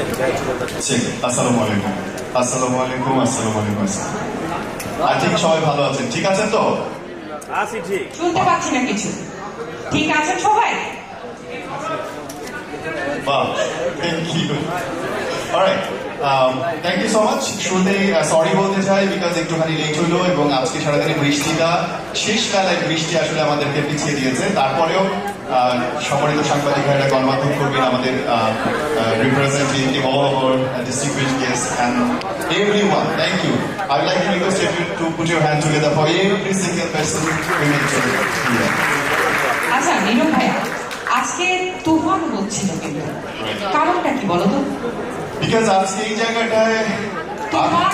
আসসালামু আলাইকুম আসসালামু আলাইকুম আসসালামু আলাইকুম আই সবাই ভালো আছেন। ঠিক আছেন তো? আছি ঠিক। শুনতে পাচ্ছি না কিছু। ঠিক আছেন সবাই? বাহ thank you alright thank you so much শুরুতেই সরি বলতে চাই বিকজ একটুখানি লেট হলো এবং আজকে সারাদিনে বৃষ্টিটা শেষ বেলায় বৃষ্টি আসলে আমাদেরকে পিছিয়ে দিয়েছে। তারপরেও সম্মানিত সাংবাদিক ভাইরা গণমাধ্যম কর্মীরা আমাদের representative all over distribute guest and everyone thank you. I would like to request you to put your hand together for every single person who made here. আচ্ছা নীরব ভাইয়া আজকে তুফান হচ্ছিল কিন্তু। কারণটা কি বলো তো? বিকজ আজকে এই জায়গাটায় তুফান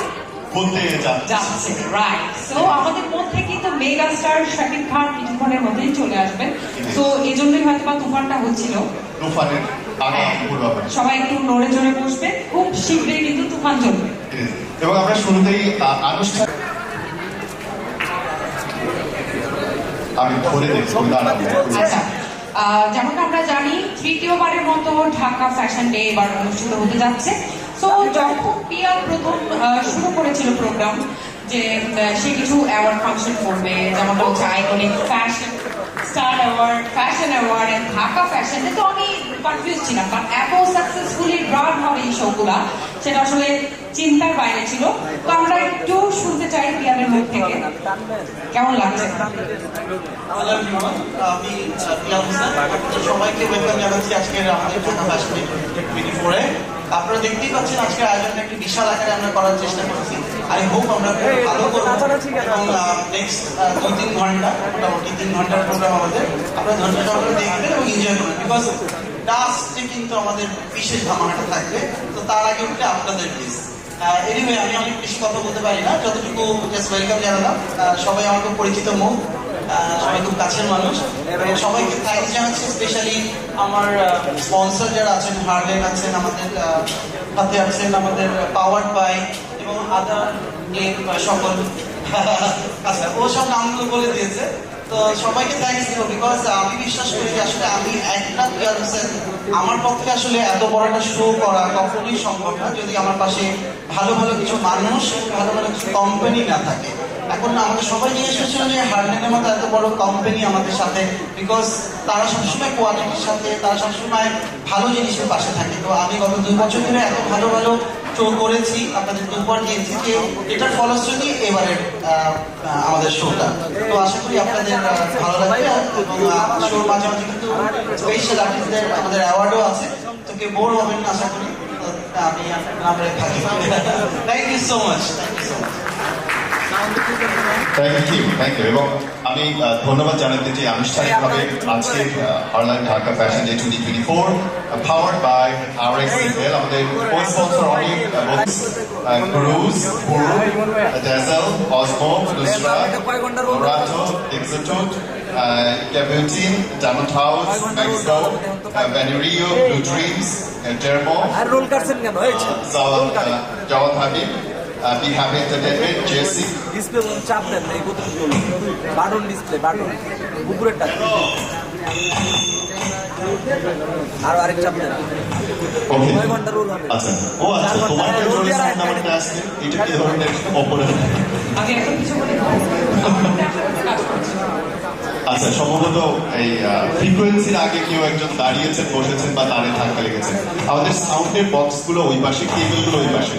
হতে যাচ্ছে। যাচ্ছে রাইট সো আমাদের মধ্যে কিন্তু মেগা স্টার শাকিব খান কিছুক্ষণের মধ্যেই চলে আসবেন তো এই জন্যই হয়তো বা তুফানটা হচ্ছিল। তুফানের সবাই একটু নড়ে চড়ে বসবে। খুব শীঘ্রই কিন্তু তুফান চলবে। এবং আমরা শুরুতেই আ- আনুষ্ঠান আমি ধরে দেখব দাঁড়াবো আচ্ছা। আহ, যেমনটা আমরা জানি তৃতীয়বারের মতো ঢাকা ফ্যাশন ডে এবার অনুষ্ঠিত হতে যাচ্ছে। তো যখন পিয়াল প্রথম আহ, শুরু করেছিল প্রোগ্রাম যে সে কিছু অ্যাওয়ার্ড ফাংশন করবে। যেমনটা হচ্ছে iconic fashion star award fashion award Dhaka fashion তো আমি কনফিউজ ছিলাম। বাট এত সাকসেসফুলি রান হবে এই শোগুলা সেটা আসলে চিন্তার বাইরে ছিল। তো আমরা একটু শুনতে চাই পিয়ালের মুখ থেকে। কেমন লাগছে? আমি সবাইকে ওয়েলকাম জানাচ্ছি আজকের আমাদের ঢাকা টোয়েন্টি ফোরে আপনারা দেখতেই পাচ্ছেন আজকের আয়োজনটা একটি বিশাল আকারে আমরা করার চেষ্টা করছি। আই হোপ আমরা খুব ভালো করব। এবং নেক্সট দুই তিন ঘণ্টা মোটামুটি তিন ঘণ্টার প্রোগ্রাম আমাদের। আপনারা ধৈর্য সহকারে দেখবেন এবং এনজয় করবেন। বিকজ লাস্টে কিন্তু আমাদের বিশেষ ধামাকাটা থাকবে। তো তার আগে উঠলে আপনাদের প্লিজ এনিওয়ে আমি অনেক বেশি কথা বলতে পারি না। যতটুকু জাস্ট ওয়েলকাম জানালাম। সবাই খুব পরিচিত মুখ সবাই খুব কাছের মানুষ। এবং সবাইকে থ্যাংকস জানাচ্ছি স্পেশালি আমার স্পন্সর যারা আছেন হার্লেন আছেন, আমাদের সাথে আছেন, আমাদের পাওয়ার বাই এবং আদার সকল। আচ্ছা ও সব নামগুলো বলে দিয়েছে। তো সবাইকে থ্যাংকস দিব বিকজ আমি বিশ্বাস করি যে আসলে আমি একটা প্লেয়ার হোসেন আমার পক্ষে আসলে এত বড় একটা শো করা কখনোই সম্ভব না, যদি আমার পাশে ভালো ভালো কিছু মানুষ, ভালো ভালো কিছু কোম্পানি না থাকে। এখন আমাদের সবাই জিজ্ঞেস করছিল যে হার্ডেনের মতো এত বড় কোম্পানি আমাদের সাথে বিকজ তারা সবসময় কোয়ালিটির সাথে, তারা সবসময় ভালো জিনিসের পাশে থাকে। তো আমি গত দুই বছর ধরে এত ভালো ভালো শো করেছি আপনাদেরকে উপহার দিয়েছি যে এটার ফলশ্রুতি আহ, আমাদের শোটা। তো আশা করি আপনাদের ভালো লাগবে এবং শোর মাঝে মাঝে কিন্তু স্পেশাল আর্টিস্টদের আমাদের অ্যাওয়ার্ডও আছে। তো কেউ বোর হবেন আশা করি। আমি আপনার থাকি। Thank you so much thank you thank you এবং আমি ধন্যবাদ জানাতে চাই আনুষ্ঠানিকভাবে আজকে Herlan Dhaka fashion day twenty twenty four powered by R X আমাদের কোন স্পন্সর অনেক ক্রুজ পুরু ড্যাজেল অসমো নুসরা রাটো এক্সিটিউট ক্যাবিউটিন ডায়মন্ড হাউস ম্যাক্সো ভ্যানিরিও ব্লু ড্রিমস টেরমো আর রোল কাটছেন কেন এই জওয়ান হাবিব ডিসপ্লে চাপ দেন এই কতটুকু বাটন ডিসপ্লে বাটন। উপরেরটা আরও আরেক চাপ দেন। ছয় ঘণ্টা রোল হবে। আচ্ছা। ও আচ্ছা তোমার রোল নাম্বারটা আসছে এটা কি ধরনের অপরাধ আমি এখন কিছু বলে। আচ্ছা সম্ভবত এই ফ্রিকোয়েন্সির আগে কেউ একজন দাঁড়িয়েছেন বসেছেন বা দাঁড়িয়ে ধাক্কা লেগেছেন আমাদের সাউন্ডের বক্সগুলো ওই পাশে কেবলগুলো ওই পাশে।